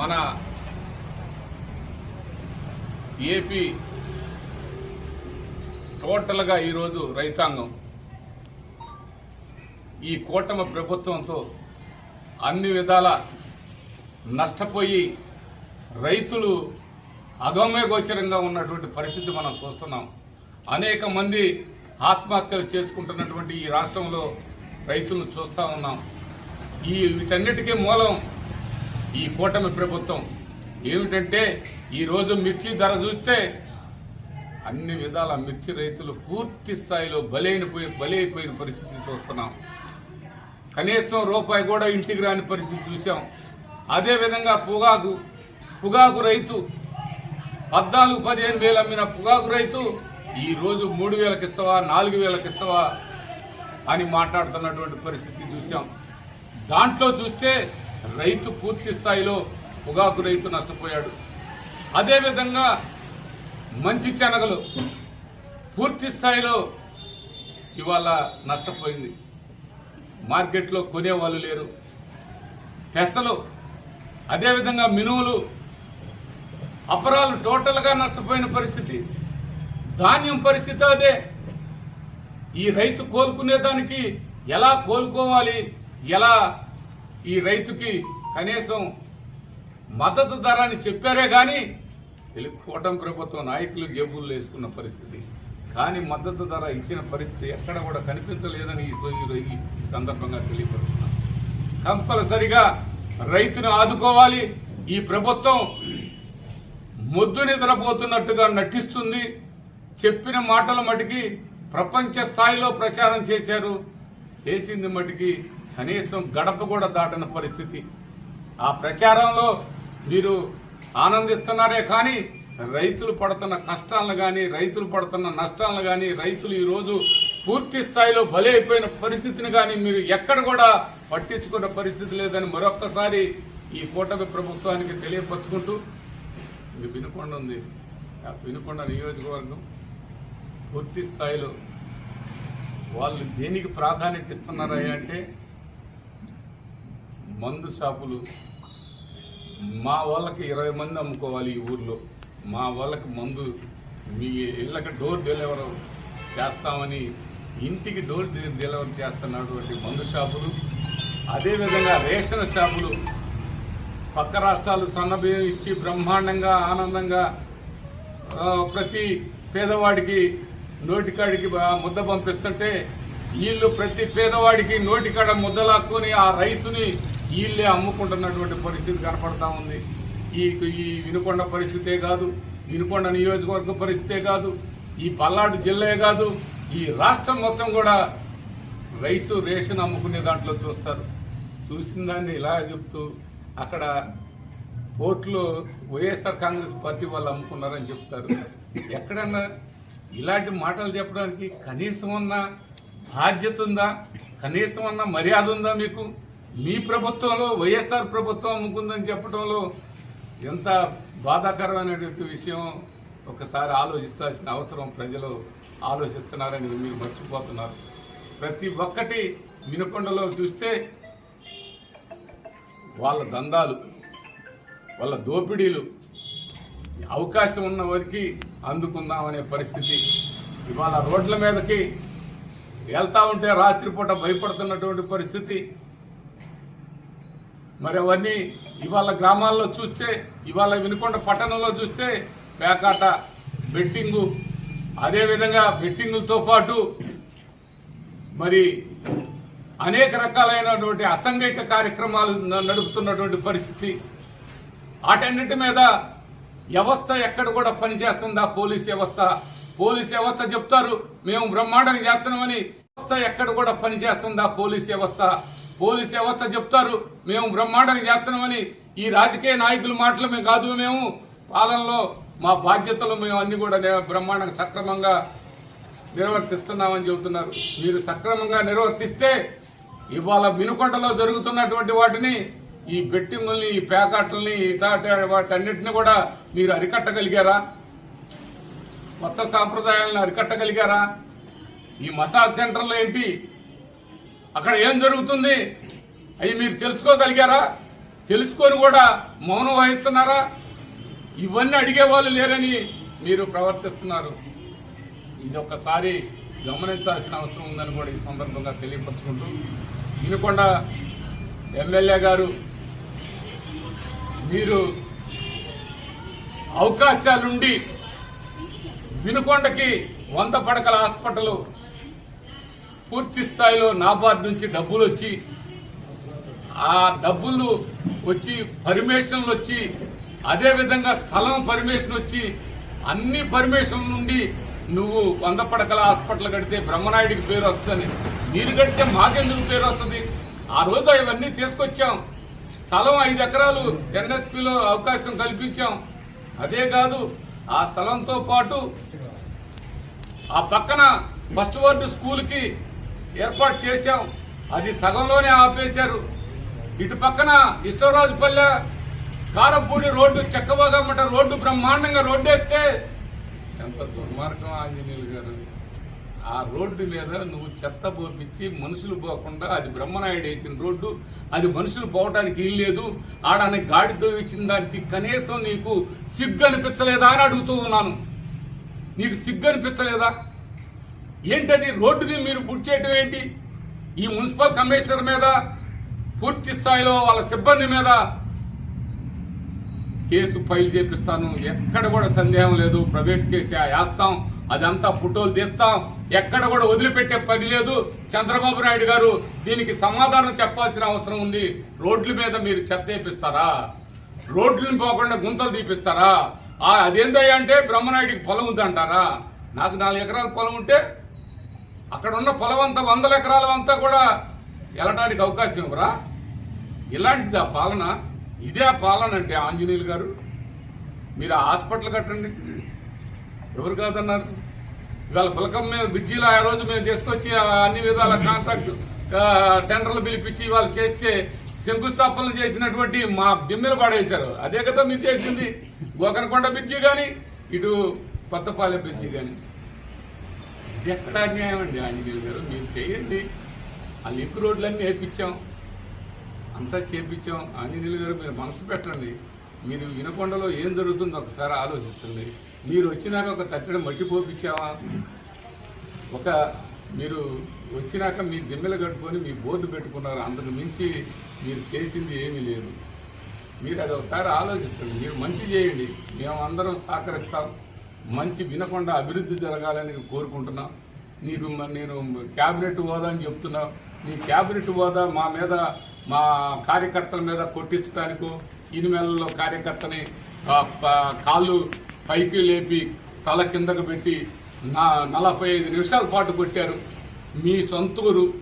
మన ఏపీ టోటల్గా ఈరోజు రైతాంగం ఈ కూటమి ప్రభుత్వంతో అన్ని విధాల నష్టపోయి రైతులు అగమ్య గోచరంగా ఉన్నటువంటి పరిస్థితి మనం చూస్తున్నాం. అనేక మంది ఆత్మహత్యలు చేసుకుంటున్నటువంటి ఈ రాష్ట్రంలో రైతులను చూస్తూ ఉన్నాం. ఈ వీటన్నిటికీ మూలం ఈ కూటమి ప్రభుత్వం ఏమిటంటే ఈరోజు మిర్చి ధర చూస్తే అన్ని విధాల మిర్చి రైతులు పూర్తి స్థాయిలో బలైనపోయి బలైపోయిన పరిస్థితి చూస్తున్నాం. కనీసం రూపాయి కూడా ఇంటికి రాని పరిస్థితి చూసాం అదేవిధంగా పొగాకు పొగాకు రైతు పద్నాలుగు పదిహేను వేలు అమ్మిన పొగాకు రైతు ఈరోజు మూడు వేలకు ఇస్తావా నాలుగు వేలకు ఇస్తావా అని మాట్లాడుతున్నటువంటి పరిస్థితి చూసాం దాంట్లో చూస్తే రైతు పూర్తి స్థాయిలో పొగాకు రైతు నష్టపోయాడు. అదేవిధంగా మంచి శనగలు పూర్తి స్థాయిలో ఇవాళ నష్టపోయింది. మార్కెట్లో కొనేవాళ్ళు లేరు. పెసలు అదేవిధంగా మినువులు అపరాలు టోటల్గా నష్టపోయిన పరిస్థితి. ధాన్యం పరిస్థితి అదే. ఈ రైతు కోలుకునేదానికి ఎలా కోలుకోవాలి? ఎలా ఈ రైతుకి కనీసం మద్దతు ధర అని చెప్పారే కానీ తెలుగు కూటమి ప్రభుత్వం నాయకులు జబ్బులు వేసుకున్న పరిస్థితి. కానీ మద్దతు ధర ఇచ్చిన పరిస్థితి ఎక్కడ కూడా కనిపించలేదని ఈ- ఈ సందర్భంగా తెలియపరుస్తున్నాం. కంపల్సరిగా రైతును ఆదుకోవాలి. ఈ ప్రభుత్వం మొద్దు నిద్రపోతున్నట్టుగా నటిస్తుంది. చెప్పిన మాటల మటుకి ప్రపంచ స్థాయిలో ప్రచారం చేశారు. చేసింది మటుకి కనీసం గడప కూడా దాటని పరిస్థితి. ఆ ప్రచారంలో మీరు ఆనందిస్తున్నారే కానీ రైతులు పడుతున్న కష్టాలను కానీ రైతులు పడుతున్న నష్టాలను కానీ రైతులు ఈరోజు పూర్తి స్థాయిలో బలైపోయిన పరిస్థితిని కానీ మీరు ఎక్కడ కూడా పట్టించుకున్న పరిస్థితి లేదని మరొక్కసారి ఈ కూటమి ప్రభుత్వానికి తెలియపరుచుకుంటూ ఇది వినుకొండ ఉంది. ఆ వినుకొండ నియోజకవర్గం పూర్తి స్థాయిలో వాళ్ళు దేనికి ప్రాధాన్యత ఇస్తున్నారా అంటే మందు షాపులు మా వాళ్ళకి ఇరవై మంది అమ్ముకోవాలి ఈ ఊర్లో. మా వాళ్ళకి మందు మీ ఇళ్ళకి డోర్ డెలివరీ చేస్తామని ఇంటికి డోర్ డెలివరీ చేస్తున్నటువంటి మందు షాపులు అదేవిధంగా రేషన్ షాపులు. పక్క రాష్ట్రాలు సన్నబియ్యం ఇచ్చి బ్రహ్మాండంగా ఆనందంగా ప్రతి పేదవాడికి నోటికాడికి ముద్ద పంపిస్తుంటే వీళ్ళు ప్రతి పేదవాడికి నోటికాడ ముద్ద లాక్కొని ఆ రైసుని వీళ్ళే అమ్ముకుంటున్నటువంటి పరిస్థితి కనపడతా ఉంది. ఈ ఈ వినుకొండ పరిస్థితే కాదు వినుకొండ నియోజకవర్గ పరిస్థితే కాదు ఈ పల్నాడు జిల్లా కాదు ఈ రాష్ట్రం మొత్తం కూడా రైసు రేషన్ అమ్ముకునే దాంట్లో చూస్తారు. చూసిన దాన్ని ఇలా చెప్తూ అక్కడ కోర్టులో వైఎస్ఆర్ కాంగ్రెస్ పార్టీ వాళ్ళు అమ్ముకున్నారని చెప్తారు. ఎక్కడన్నా ఇలాంటి మాటలు చెప్పడానికి కనీసం అన్న బాధ్యత ఉందా? కనీసం అన్న మర్యాద ఉందా మీకు? మీ ప్రభుత్వంలో వైఎస్ఆర్ ప్రభుత్వం అమ్ముకుందని చెప్పడంలో ఎంత బాధాకరమైనటువంటి విషయం ఒకసారి ఆలోచించాల్సిన అవసరం ప్రజలు ఆలోచిస్తున్నారని మీరు మర్చిపోతున్నారు. ప్రతి ఒక్కటి వినుకొండలో చూస్తే వాళ్ళ దందాలు వాళ్ళ దోపిడీలు అవకాశం ఉన్న వారికి అందుకుందామనే పరిస్థితి. ఇవాళ రోడ్ల మీదకి వెళ్తా ఉంటే రాత్రిపూట భయపడుతున్నటువంటి పరిస్థితి. మరి అవన్నీ ఇవాళ గ్రామాల్లో చూస్తే ఇవాళ వినుకొండ పట్టణంలో చూస్తే పేకాట బెట్టింగు అదేవిధంగా బెట్టింగులతో పాటు మరి అనేక రకాలైనటువంటి అసంఘిక కార్యక్రమాలు నడుపుతున్నటువంటి పరిస్థితి. వాటన్నిటి మీద వ్యవస్థ ఎక్కడ కూడా పనిచేస్తుందా? పోలీస్ వ్యవస్థ. పోలీస్ వ్యవస్థ చెప్తారు మేము బ్రహ్మాండంగా చేస్తున్నామని. వ్యవస్థ ఎక్కడ కూడా పనిచేస్తుందా? పోలీస్ వ్యవస్థ. పోలీస్ వ్యవస్థ చెప్తారు మేము బ్రహ్మాండంగా చేస్తున్నామని ఈ రాజకీయ నాయకుల మాటలు మేము కాదు మేము పాలనలో మా బాధ్యతలు మేము అన్ని కూడా బ్రహ్మాండంగా సక్రమంగా నిర్వర్తిస్తున్నామని చెబుతున్నారు. మీరు సక్రమంగా నిర్వర్తిస్తే ఇవాళ వినుకొండలో జరుగుతున్నటువంటి వాటిని ఈ బెట్టింగుల్ని ఈ ప్యాకెట్లని ఇటాట వాటన్నిటిని కూడా మీరు అరికట్టగలిగారా? కొత్త సాంప్రదాయాలను అరికట్టగలిగారా? ఈ మసాజ్ సెంటర్లో ఏంటి? అక్కడ ఏం జరుగుతుంది? అవి మీరు తెలుసుకోగలిగారా? తెలుసుకొని కూడా మౌనం వహిస్తున్నారా? ఇవన్నీ అడిగే వాళ్ళు లేరని మీరు ప్రవర్తిస్తున్నారు. ఇది ఒక్కసారి గమనించాల్సిన అవసరం ఉందని కూడా ఈ సందర్భంగా తెలియపరచుకుంటూ వినుకొండ ఎమ్మెల్యే గారు మీరు అవకాశాలుండి వినుకొండకి వంద పడకల హాస్పిటల్ పూర్తి స్థాయిలో నాబార్డ్ నుంచి డబ్బులు వచ్చి ఆ డబ్బులు వచ్చి పర్మిషన్లు వచ్చి అదే విధంగా స్థలం పర్మిషన్ వచ్చి అన్ని పర్మిషన్ నుండి నువ్వు వంద పడకల హాస్పిటల్ కడితే బ్రహ్మనాయుడికి పేరు వస్తుందని నీరు కడితే మాకెందుకు పేరు వస్తుంది? ఆ రోజు ఇవన్నీ తీసుకొచ్చాం. స్థలం ఐదు ఎకరాలు ఎన్ఎస్పిలో అవకాశం కల్పించాం. అదే కాదు ఆ స్థలంతో పాటు ఆ పక్కన ఫస్ట్ వార్డు స్కూల్కి ఏర్పాటు చేశాం. అది సగంలోనే ఆపేశారు. ఇటు పక్కన ఇష్టరాజుపల్లె కారపూడి రోడ్డు చెక్కబాగమ్మట రోడ్డు బ్రహ్మాండంగా రోడ్డు వేస్తే ఎంత దుర్మార్గం ఆంజనేయులు గారు. ఆ రోడ్డు మీద నువ్వు చెత్త పోపించి మనుషులు పోకుండా అది బ్రహ్మనాయుడు వేసిన రోడ్డు అది మనుషులు పోవడానికి ఇల్లు లేదు. ఆడని గాడితో ఇచ్చిన దానికి కనీసం నీకు సిగ్గు అనిపించలేదా అని అడుగుతూ ఉన్నాను. నీకు సిగ్గు అనిపించలేదా? ఏంటది? రోడ్డుని మీరు చేయటం ఏంటి? ఈ మున్సిపల్ కమిషనర్ మీద పూర్తి స్థాయిలో వాళ్ళ సిబ్బంది మీద కేసు ఫైల్ చేపిస్తాను. ఎక్కడ కూడా సందేహం లేదు. ప్రైవేట్ కేసు వేస్తాం. అదంతా ఫోటోలు తీస్తాం. ఎక్కడ కూడా వదిలిపెట్టే పని లేదు. చంద్రబాబు నాయుడు గారు దీనికి సమాధానం చెప్పాల్సిన అవసరం ఉంది. రోడ్ల మీద మీరు చెత్త వేపిస్తారా? రోడ్లను పోకుండా గుంతలు తీపిస్తారా? ఆ అదేందయ్యా అంటే బ్రహ్మనాయుడికి పొలం ఉందంటారా? నాకు నాలుగు ఎకరాల పొలం ఉంటే అక్కడ ఉన్న పొలం అంతా వందల ఎకరాల అంతా కూడా వెళ్ళటానికి అవకాశం ఇవ్వరా? ఇలాంటిది ఆ పాలన ఇదే ఆ పాలన అంటే ఆంజనేయులు గారు? మీరు హాస్పిటల్ కట్టండి. ఎవరు కాదన్నారు? ఇవాళ పులకం మీద బ్రిడ్జిలో ఆ రోజు మేము తీసుకొచ్చి అన్ని విధాల కాంట్రాక్ట్ టెండర్లు పిలిపించి వాళ్ళు చేస్తే శంకుస్థాపనలు చేసినటువంటి మా దిమ్మెలు పడేశారు. అదే కదా మీరు చేసింది. గోకరకొండ బ్రిడ్జి కానీ ఇటు కొత్తపాలెం బ్రిడ్జి కానీ ఇది ఎక్కడ అన్యాయం అండి ఆంజనేయులు గారు మీరు చేయండి. ఆ లింక్ రోడ్లన్నీ వేయించాం అంతా చేపించాం. ఆంజనేయులు గారు మీరు మనసు పెట్టండి. మీరు వినకొండలో ఏం జరుగుతుందో ఒకసారి ఆలోచించండి. మీరు వచ్చినాక ఒక తట్టడం మట్టిపోపించావా ఒక మీరు వచ్చినాక మీ దిమ్మెలు కట్టుకొని మీ బోర్డు పెట్టుకున్నారు. అందుకు మించి మీరు చేసింది ఏమీ లేదు. మీరు అది ఒకసారి ఆలోచిస్తుంది మీరు మంచి చేయండి. మేము అందరం సహకరిస్తాం. మంచి వినకుండా అభివృద్ధి జరగాలని కోరుకుంటున్నా. నీకు మ- నేను క్యాబినెట్ హోదా అని చెప్తున్నా. నీ క్యాబినెట్ హోదా మా మీద మా కార్యకర్తల మీద కొట్టించడానికి ఇనిమెలలో కార్యకర్తని కాళ్ళు పైకి లేపి తల కిందకు పెట్టి నా నలభై ఐదు నిమిషాల పాటు కొట్టారు. మీ సొంతూరు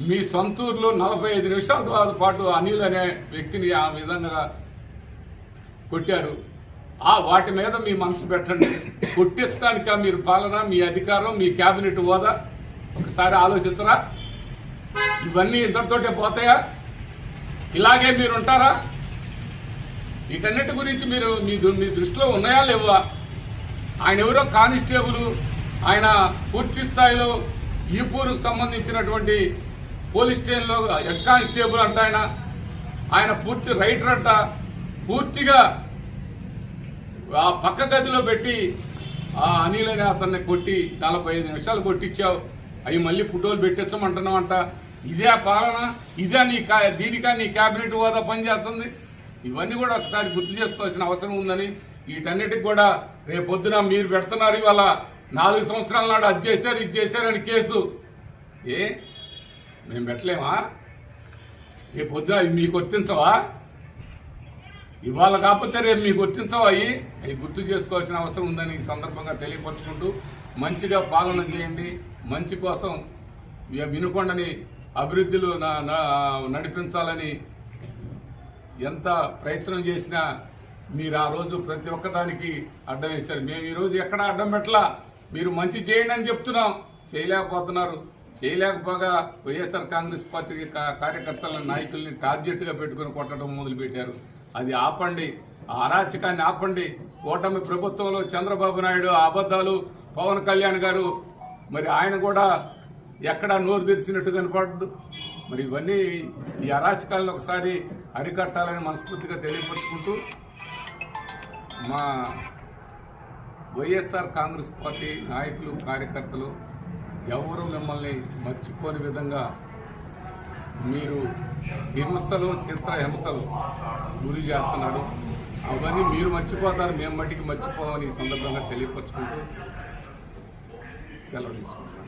మీ సొంతూరులో నలభై ఐదు నిమిషాల పాటు అనిల్ అనే వ్యక్తిని ఆ విధంగా కొట్టారు. ఆ వాటి మీద మీ మనసు పెట్టండి. కొట్టించడానిక మీరు పాలన మీ అధికారం మీ క్యాబినెట్ హోదా? ఒకసారి ఆలోచించరా? ఇవన్నీ ఇద్దరితోటే పోతాయా? ఇలాగే మీరు ఉంటారా వీటన్నిటి గురించి మీరు మీ మీ దృష్టిలో ఉన్నాయా లేవా? ఆయన ఎవరో కానిస్టేబుల్ ఆయన పూర్తి స్థాయిలో ఈపూరుకు సంబంధించినటువంటి పోలీస్ స్టేషన్లో హెడ్ కానిస్టేబుల్ అంట ఆయన. ఆయన పూర్తి రైటర్ అంట. పూర్తిగా ఆ పక్క గదిలో పెట్టి ఆ అనిల్ అతన్ని కొట్టి నలభై ఐదు నిమిషాలు కొట్టించావు. అవి మళ్ళీ ఫోటోలు పెట్టించమంటున్నావంట. ఇదే ఆ పాలన? ఇదే నీ కా దీనికా నీ క్యాబినెట్ హోదా పనిచేస్తుంది? ఇవన్నీ కూడా ఒకసారి గుర్తు చేసుకోవాల్సిన అవసరం ఉందని వీటన్నిటికి కూడా రేపొద్దున మీరు పెడుతున్నారు. ఇవాళ నాలుగు సంవత్సరాల నాడు అది చేశారు ఇది చేశారని కేసు. ఏ? మేము పెట్టలేమా? రేపొద్దున అవి మీకు వర్తించవా? ఇవాళ కాకపోతే రేపు మీకు గుర్తించవాయి అవి గుర్తు చేసుకోవాల్సిన అవసరం ఉందని ఈ సందర్భంగా తెలియపరచుకుంటూ మంచిగా పాలన చేయండి. మంచి కోసం వినుకొండని అభివృద్ధిలో నా- నడిపించాలని ఎంత ప్రయత్నం చేసినా మీరు ఆ రోజు ప్రతి ఒక్కదానికి అడ్డం వేశారు. మేము ఈరోజు ఎక్కడ అడ్డం పెట్టలా? మీరు మంచి చేయండి అని చెప్తున్నాం. చేయలేకపోతున్నారు. చేయలేకపోగా వైఎస్ఆర్ కాంగ్రెస్ పార్టీ కా- కార్యకర్తల నాయకుల్ని టార్గెట్గా పెట్టుకుని కొట్టడం మొదలుపెట్టారు. అది ఆపండి. ఆ అరాచకాన్ని ఆపండి. ఓటమి ప్రభుత్వంలో చంద్రబాబు నాయుడు అబద్ధాలు పవన్ కళ్యాణ్ గారు మరి ఆయన కూడా ఎక్కడ నోరు తెరిచినట్టు కనపడదు. మరి ఇవన్నీ ఈ అరాచకాలను ఒకసారి అరికట్టాలని మనస్ఫూర్తిగా తెలియపరుచుకుంటూ మా వైఎస్ఆర్ కాంగ్రెస్ పార్టీ నాయకులు కార్యకర్తలు ఎవరు మిమ్మల్ని మర్చిపోని విధంగా మీరు హింసలు చిత్ర హింసలు గురి చేస్తున్నాడు. అవన్నీ మీరు మర్చిపోతారు మేము మట్టికి మర్చిపోవని ఈ సందర్భంగా తెలియపరచుకుంటూ సెలవు తీసుకుంటాం